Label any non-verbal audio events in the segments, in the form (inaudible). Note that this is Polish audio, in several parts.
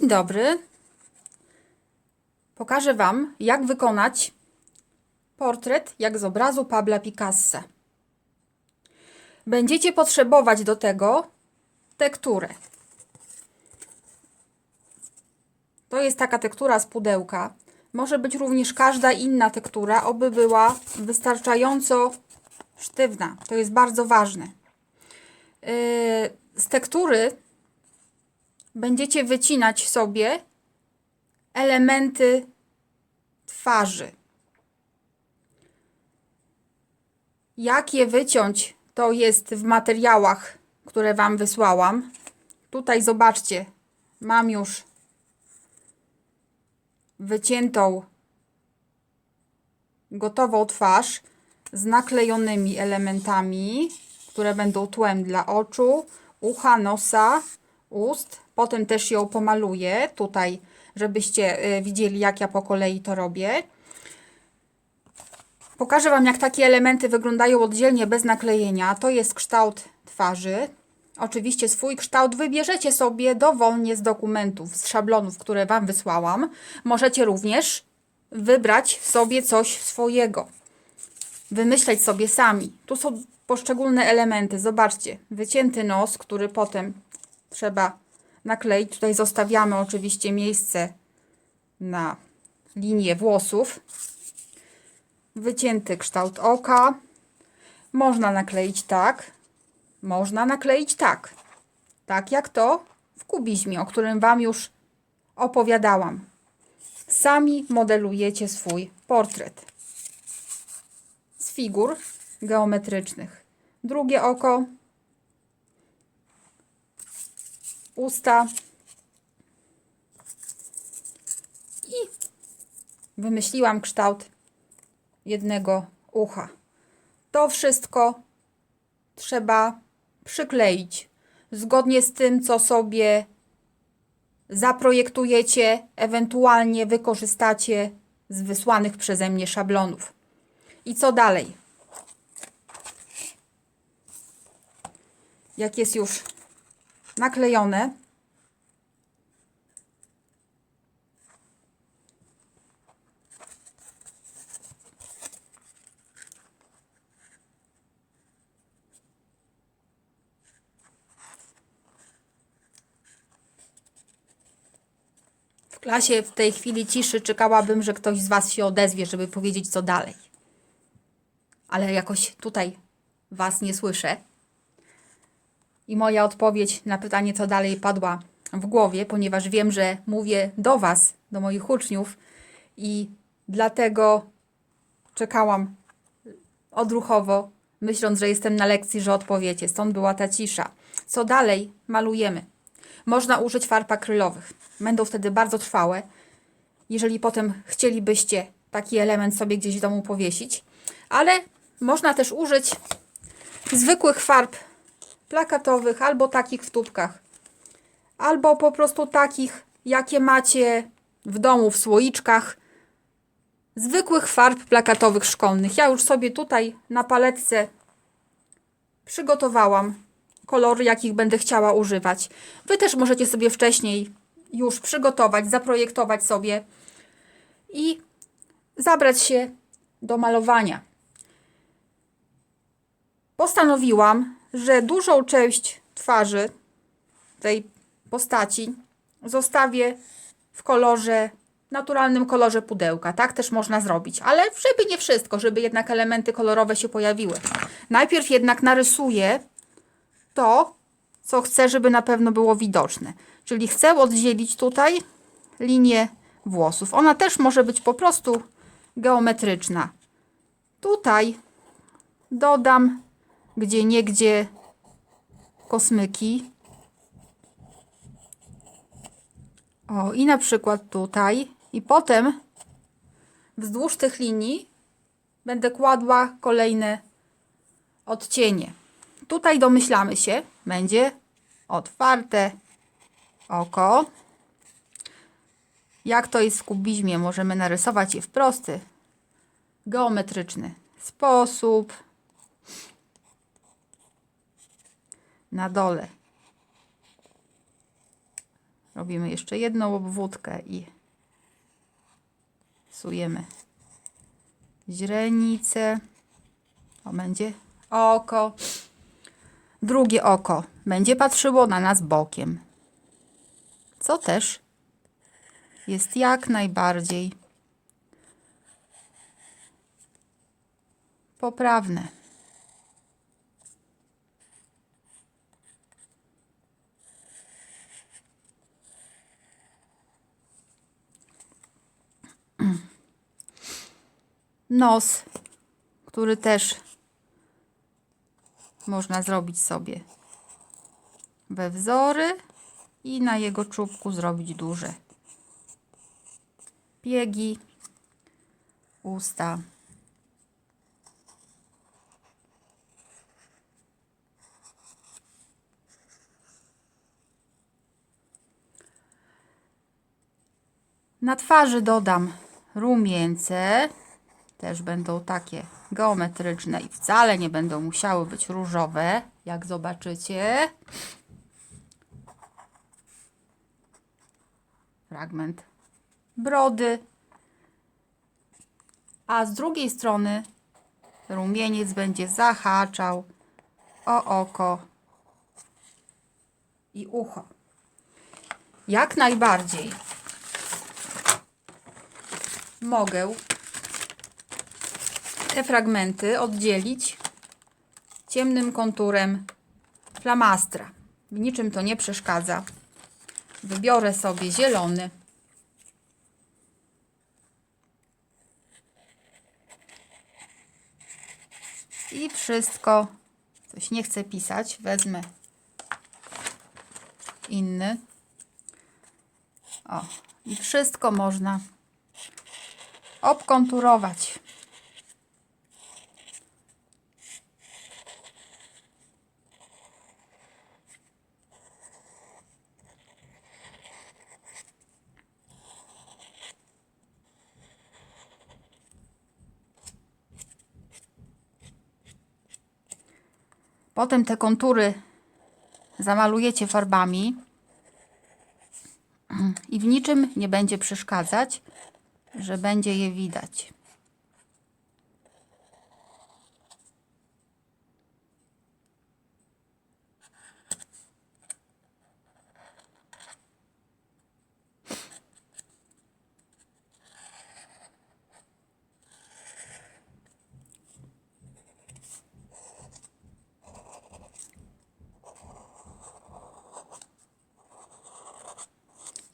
Dzień dobry. Pokażę Wam, jak wykonać portret jak z obrazu Pabla Picassa. Będziecie potrzebować do tego tekturę. To jest taka tektura z pudełka. Może być również każda inna tektura, oby była wystarczająco sztywna. To jest bardzo ważne. Yy, Z tektury będziecie wycinać sobie elementy twarzy. Jak je wyciąć, to jest w materiałach, które Wam wysłałam. Tutaj zobaczcie, mam już wyciętą gotową twarz z naklejonymi elementami, które będą tłem dla oczu, ucha, nosa, ust. Potem też ją pomaluję tutaj, żebyście y, widzieli, jak ja po kolei to robię. Pokażę Wam, jak takie elementy wyglądają oddzielnie, bez naklejenia. To jest kształt twarzy. Oczywiście swój kształt wybierzecie sobie dowolnie z dokumentów, z szablonów, które Wam wysłałam. Możecie również wybrać sobie coś swojego. Wymyśleć sobie sami. Tu są poszczególne elementy. Zobaczcie, wycięty nos, który potem trzeba nakleić. Tutaj zostawiamy oczywiście miejsce na linię włosów. Wycięty kształt oka. Można nakleić tak. Można nakleić tak. Tak jak to w kubizmie, o którym Wam już opowiadałam. Sami modelujecie swój portret z figur geometrycznych. Drugie oko, usta i wymyśliłam kształt jednego ucha. To wszystko trzeba przykleić zgodnie z tym, co sobie zaprojektujecie, ewentualnie wykorzystacie z wysłanych przeze mnie szablonów. I co dalej? Jak jest już naklejone, w klasie w tej chwili ciszy czekałabym, że ktoś z Was się odezwie, żeby powiedzieć co dalej. Ale jakoś tutaj Was nie słyszę. I moja odpowiedź na pytanie, co dalej, padła w głowie, ponieważ wiem, że mówię do Was, do moich uczniów i dlatego czekałam odruchowo, myśląc, że jestem na lekcji, że odpowiecie. Stąd była ta cisza. Co dalej? Malujemy. Można użyć farb akrylowych. Będą wtedy bardzo trwałe. Jeżeli potem chcielibyście taki element sobie gdzieś w domu powiesić, ale można też użyć zwykłych farb plakatowych albo takich w tubkach, albo po prostu takich, jakie macie w domu w słoiczkach, zwykłych farb plakatowych szkolnych. Ja już sobie tutaj na paletce przygotowałam kolory, jakich będę chciała używać. Wy też możecie sobie wcześniej już przygotować, zaprojektować sobie i zabrać się do malowania. Postanowiłam, że dużą część twarzy tej postaci zostawię w kolorze, naturalnym kolorze pudełka. Tak też można zrobić, ale żeby nie wszystko, żeby jednak elementy kolorowe się pojawiły. Najpierw jednak narysuję to, co chcę, żeby na pewno było widoczne. Czyli chcę oddzielić tutaj linię włosów. Ona też może być po prostu geometryczna. Tutaj dodam gdzie niegdzie kosmyki. O, i na przykład tutaj. I potem wzdłuż tych linii będę kładła kolejne odcienie. Tutaj domyślamy się, będzie otwarte oko. Jak to jest w kubizmie, możemy narysować je w prosty, geometryczny sposób. Na dole Robimy jeszcze jedną obwódkę i sujemy źrenicę. To będzie oko. Drugie oko będzie patrzyło na nas bokiem. Co też jest jak najbardziej poprawne. Nos, który też można zrobić sobie we wzory i na jego czubku zrobić duże biegi, usta. Na twarzy dodam rumieńce. Też będą takie geometryczne i wcale nie będą musiały być różowe, jak zobaczycie. Fragment brody. A z drugiej strony rumieniec będzie zahaczał o oko i ucho. Jak najbardziej mogę te fragmenty oddzielić ciemnym konturem flamastra. W niczym to nie przeszkadza. Wybiorę sobie zielony. I wszystko, coś nie chcę pisać, wezmę inny. O, i wszystko można obkonturować. Potem te kontury zamalujecie farbami i w niczym nie będzie przeszkadzać, że będzie je widać.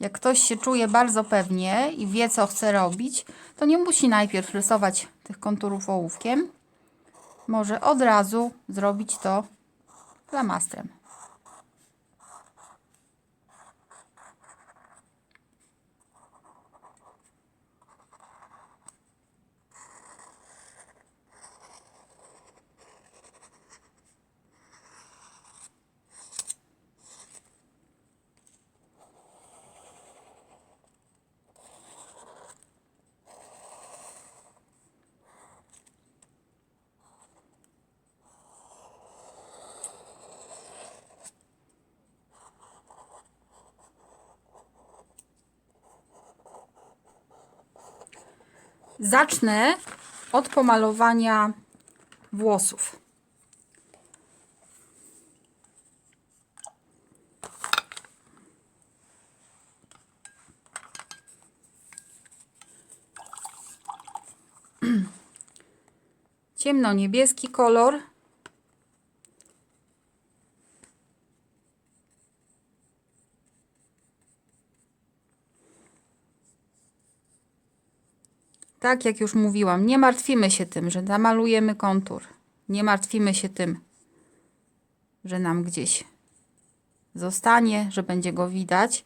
Jak ktoś się czuje bardzo pewnie i wie, co chce robić, to nie musi najpierw rysować tych konturów ołówkiem. Może od razu zrobić to flamastrem. Zacznę od pomalowania włosów. (clears throat) Ciemno-niebieski kolor. Tak jak już mówiłam, nie martwimy się tym, że namalujemy kontur. Nie martwimy się tym, że nam gdzieś zostanie, że będzie go widać.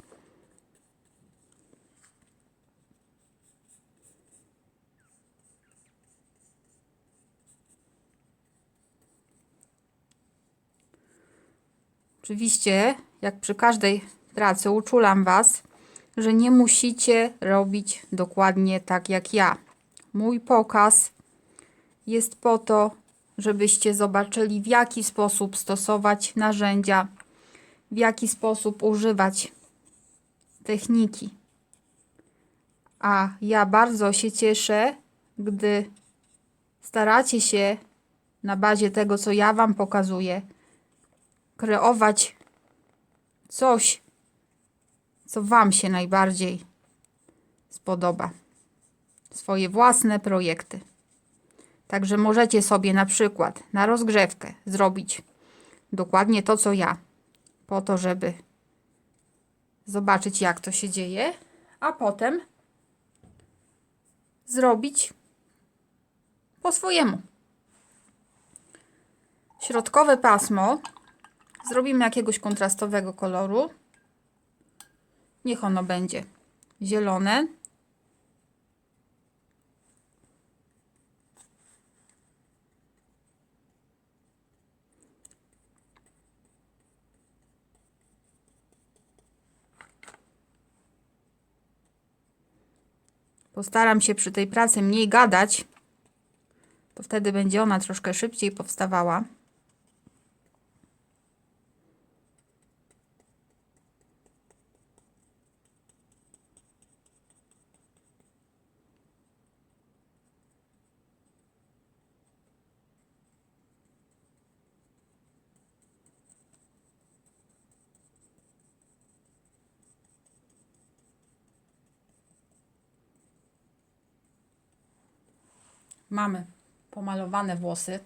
Oczywiście, jak przy każdej pracy, uczulam Was, że nie musicie robić dokładnie tak jak ja. Mój pokaz jest po to, żebyście zobaczyli, w jaki sposób stosować narzędzia, w jaki sposób używać techniki. A ja bardzo się cieszę, gdy staracie się na bazie tego, co ja Wam pokazuję, kreować coś, co Wam się najbardziej spodoba. Swoje własne projekty. Także możecie sobie na przykład na rozgrzewkę zrobić dokładnie to, co ja, po to, żeby zobaczyć, jak to się dzieje, a potem zrobić po swojemu. Środkowe pasmo zrobimy jakiegoś kontrastowego koloru. Niech ono będzie zielone. Postaram się przy tej pracy mniej gadać, to wtedy będzie ona troszkę szybciej powstawała. Mamy pomalowane włosy.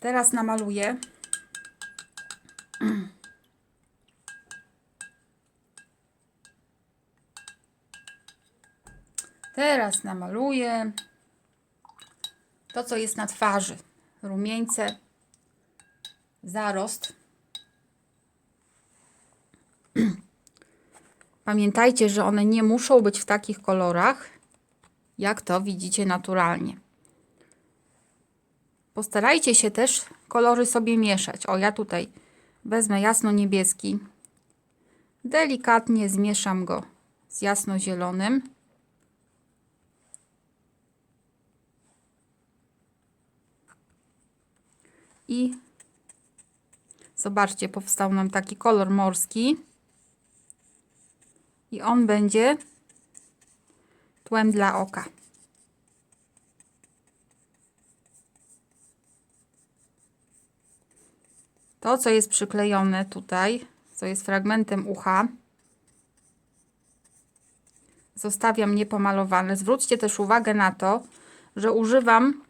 Teraz namaluję. Teraz namaluję to, co jest na twarzy. Rumieńce, zarost. (clears throat) Pamiętajcie, że one nie muszą być w takich kolorach, jak to widzicie naturalnie. Postarajcie się też kolory sobie mieszać. O, ja tutaj wezmę jasno-niebieski. Delikatnie zmieszam go z jasno-zielonym. I zobaczcie, powstał nam taki kolor morski. I on będzie tłem dla oka. To, co jest przyklejone tutaj, co jest fragmentem ucha, zostawiam niepomalowane. Zwróćcie też uwagę na to, że używam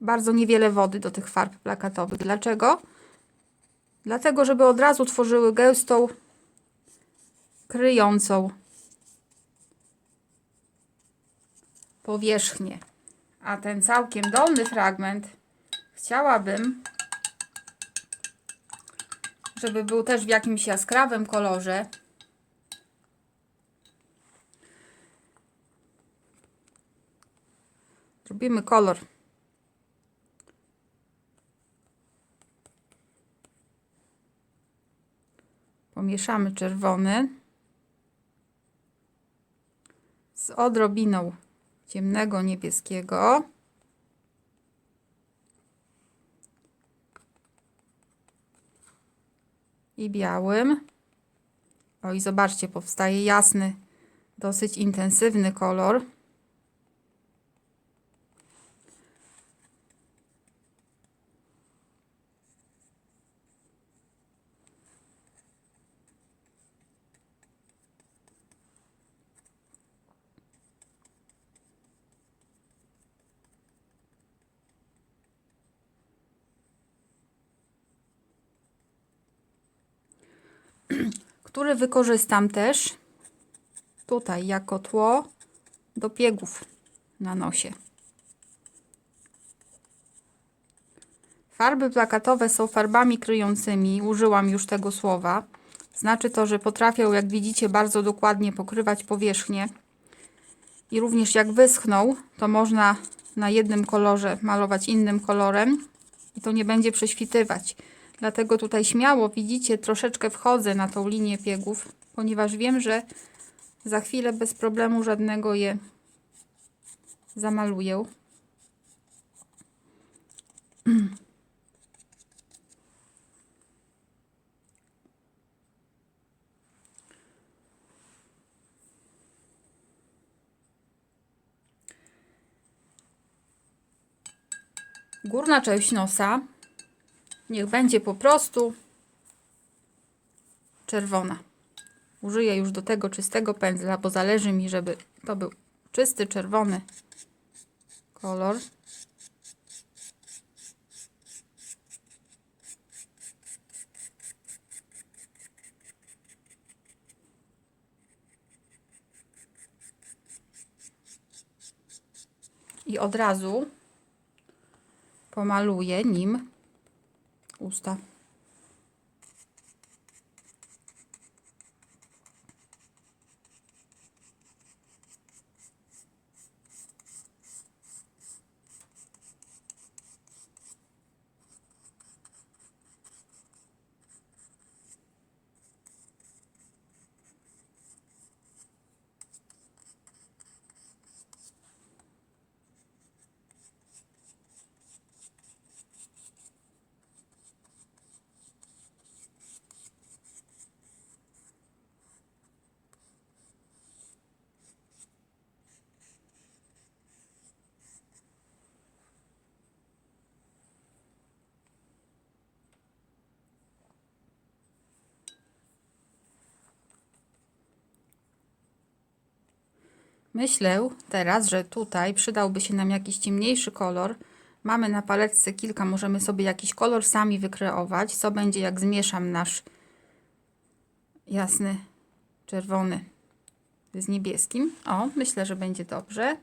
bardzo niewiele wody do tych farb plakatowych. Dlaczego? Dlatego, żeby od razu tworzyły gęstą, kryjącą powierzchnię. A ten całkiem dolny fragment chciałabym, żeby był też w jakimś jaskrawym kolorze. Zrobimy kolor pomieszamy czerwony z odrobiną ciemnego niebieskiego. I białym. O i zobaczcie, powstaje jasny, dosyć intensywny kolor. Który wykorzystam też tutaj jako tło do piegów na nosie. Farby plakatowe są farbami kryjącymi, użyłam już tego słowa. Znaczy to, że potrafią, jak widzicie, bardzo dokładnie pokrywać powierzchnię. I również jak wyschną, to można na jednym kolorze malować innym kolorem i to nie będzie prześwitywać. Dlatego tutaj śmiało, widzicie, troszeczkę wchodzę na tą linię biegów, ponieważ wiem, że za chwilę bez problemu żadnego je zamaluję. Górna część nosa niech będzie po prostu czerwona. Użyję już do tego czystego pędzla, bo zależy mi, żeby to był czysty, czerwony kolor. I od razu pomaluję nim usta. Myślę teraz, że tutaj przydałby się nam jakiś ciemniejszy kolor. Mamy na paletce kilka, możemy sobie jakiś kolor sami wykreować. Co będzie jak zmieszam nasz jasny czerwony z niebieskim. O, myślę, że będzie dobrze.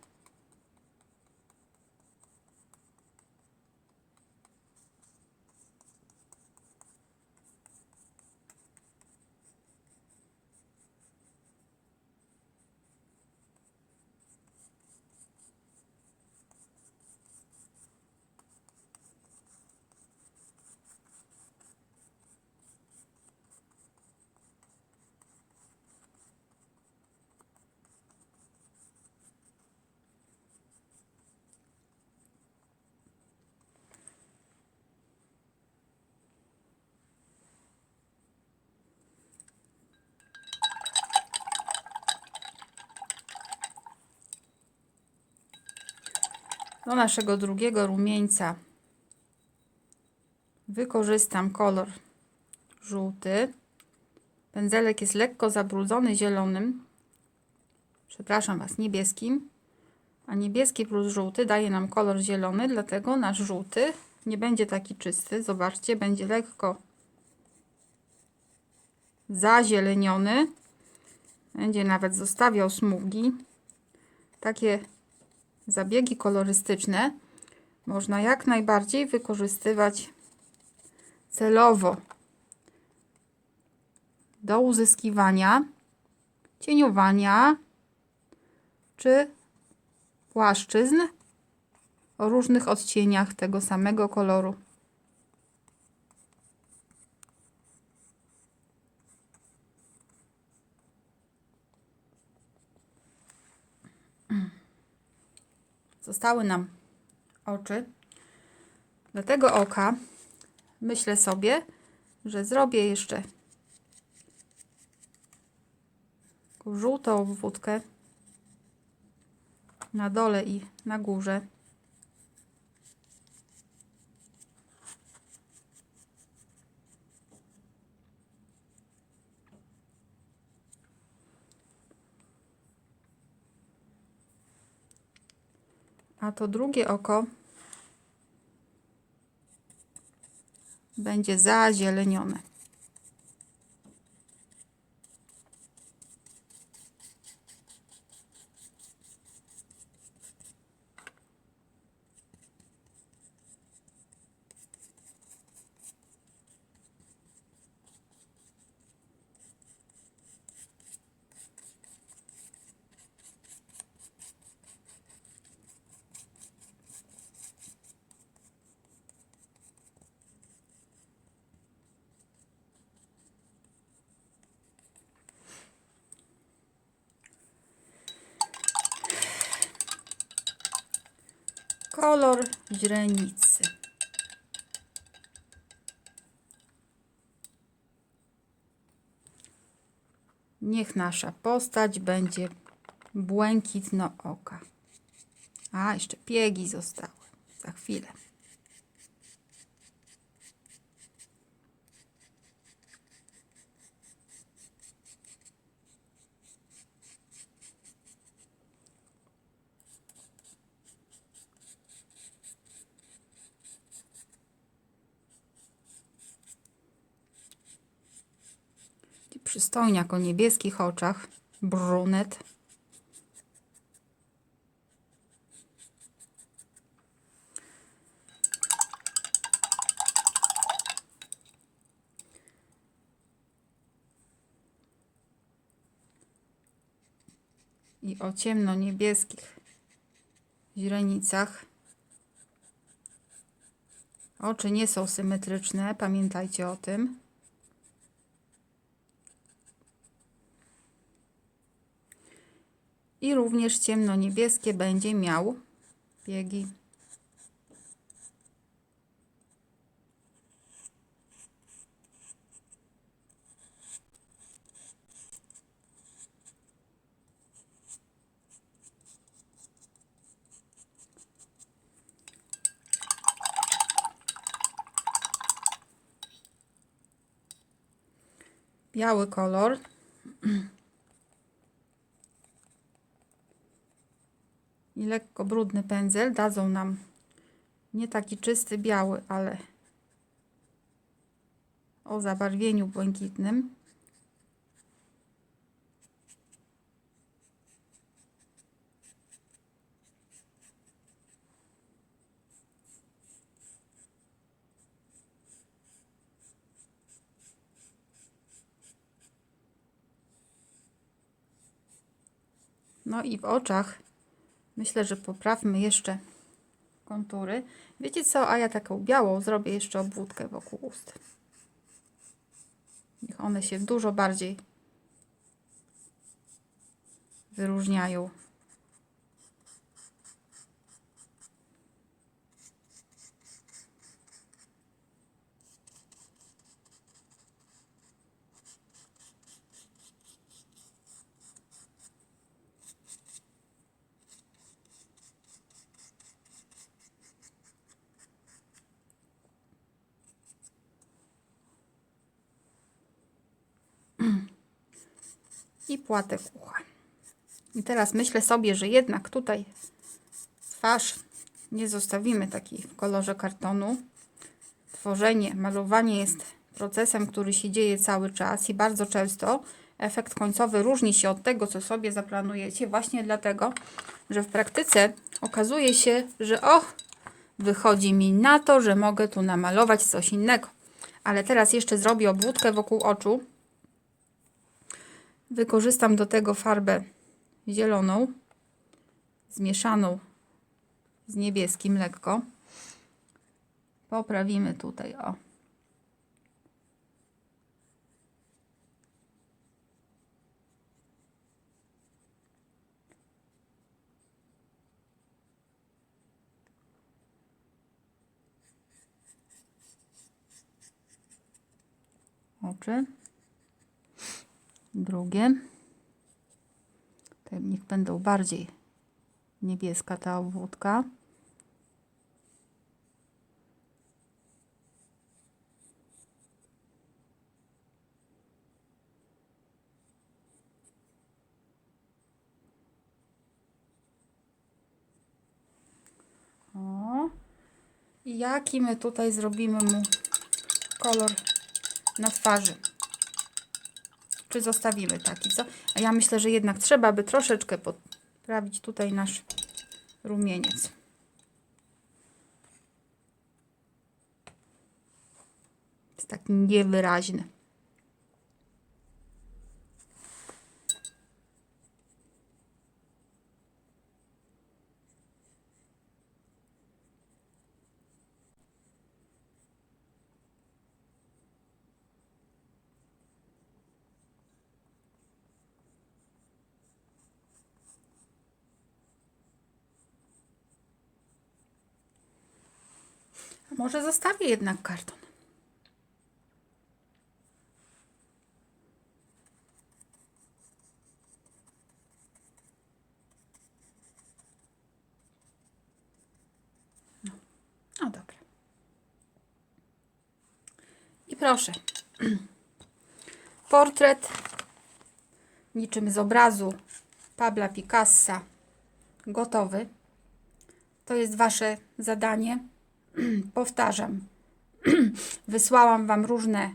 Do naszego drugiego rumieńca wykorzystam kolor żółty. Pędzelek jest lekko zabrudzony zielonym, przepraszam Was, niebieskim, a niebieski plus żółty daje nam kolor zielony, dlatego nasz żółty nie będzie taki czysty. Zobaczcie, będzie lekko zazieleniony. Będzie nawet zostawiał smugi. Takie zabiegi kolorystyczne można jak najbardziej wykorzystywać celowo do uzyskiwania cieniowania czy płaszczyzn o różnych odcieniach tego samego koloru. Zostały nam oczy. Do tego oka myślę sobie, że zrobię jeszcze żółtą obwódkę na dole i na górze. A to drugie oko będzie zazielenione. Kolor źrenicy. Niech nasza postać będzie błękitno oka. A, jeszcze piegi zostały. Za chwilę. Przystojniak o niebieskich oczach. Brunet. I o ciemno-niebieskich źrenicach. Oczy nie są symetryczne, pamiętajcie o tym. I również ciemno-niebieskie będzie miał biegi. Biały kolor. (clears throat) I lekko brudny pędzel dadzą nam nie taki czysty biały, ale o zabarwieniu błękitnym. No i w oczach myślę, że poprawmy jeszcze kontury. Wiecie co, a ja taką białą zrobię jeszcze obwódkę wokół ust. Niech one się dużo bardziej wyróżniają. i płatek ucha. I teraz myślę sobie, że jednak tutaj twarz nie zostawimy takiej w kolorze kartonu. Tworzenie, malowanie jest procesem, który się dzieje cały czas i bardzo często efekt końcowy różni się od tego, co sobie zaplanujecie, właśnie dlatego, że w praktyce okazuje się, że o, wychodzi mi na to, że mogę tu namalować coś innego. Ale teraz jeszcze zrobię obwódkę wokół oczu. Wykorzystam do tego farbę zieloną, zmieszaną z niebieskim lekko. Poprawimy tutaj, o. Oczy drugie. Te niech będą bardziej niebieska ta obwódka. Jaki my tutaj zrobimy mu kolor na twarzy? Czy zostawimy taki, co? A ja myślę, że jednak trzeba by troszeczkę poprawić tutaj nasz rumieniec. Jest taki niewyraźny. Może zostawię jednak karton. No, no dobra. I proszę. (clears throat) Portret niczym z obrazu Pabla Picassa gotowy. To jest Wasze zadanie (clears throat) powtarzam, (clears throat) wysłałam Wam różne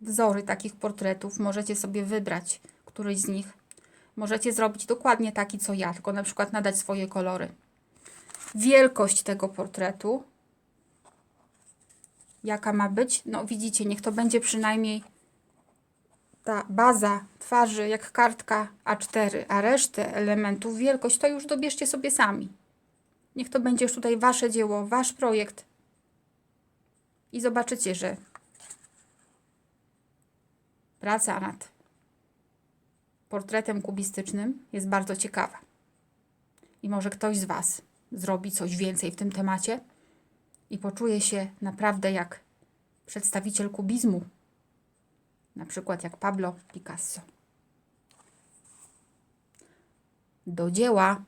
wzory takich portretów. Możecie sobie wybrać któryś z nich. Możecie zrobić dokładnie taki, co ja, tylko na przykład nadać swoje kolory. Wielkość tego portretu. Jaka ma być? No widzicie, niech to będzie przynajmniej ta baza twarzy jak kartka A4, a resztę elementów, wielkość to już dobierzcie sobie sami. Niech to będzie już tutaj wasze dzieło, wasz projekt. I zobaczycie, że praca nad portretem kubistycznym jest bardzo ciekawa. I może ktoś z Was zrobi coś więcej w tym temacie i poczuje się naprawdę jak przedstawiciel kubizmu, na przykład jak Pablo Picasso. Do dzieła!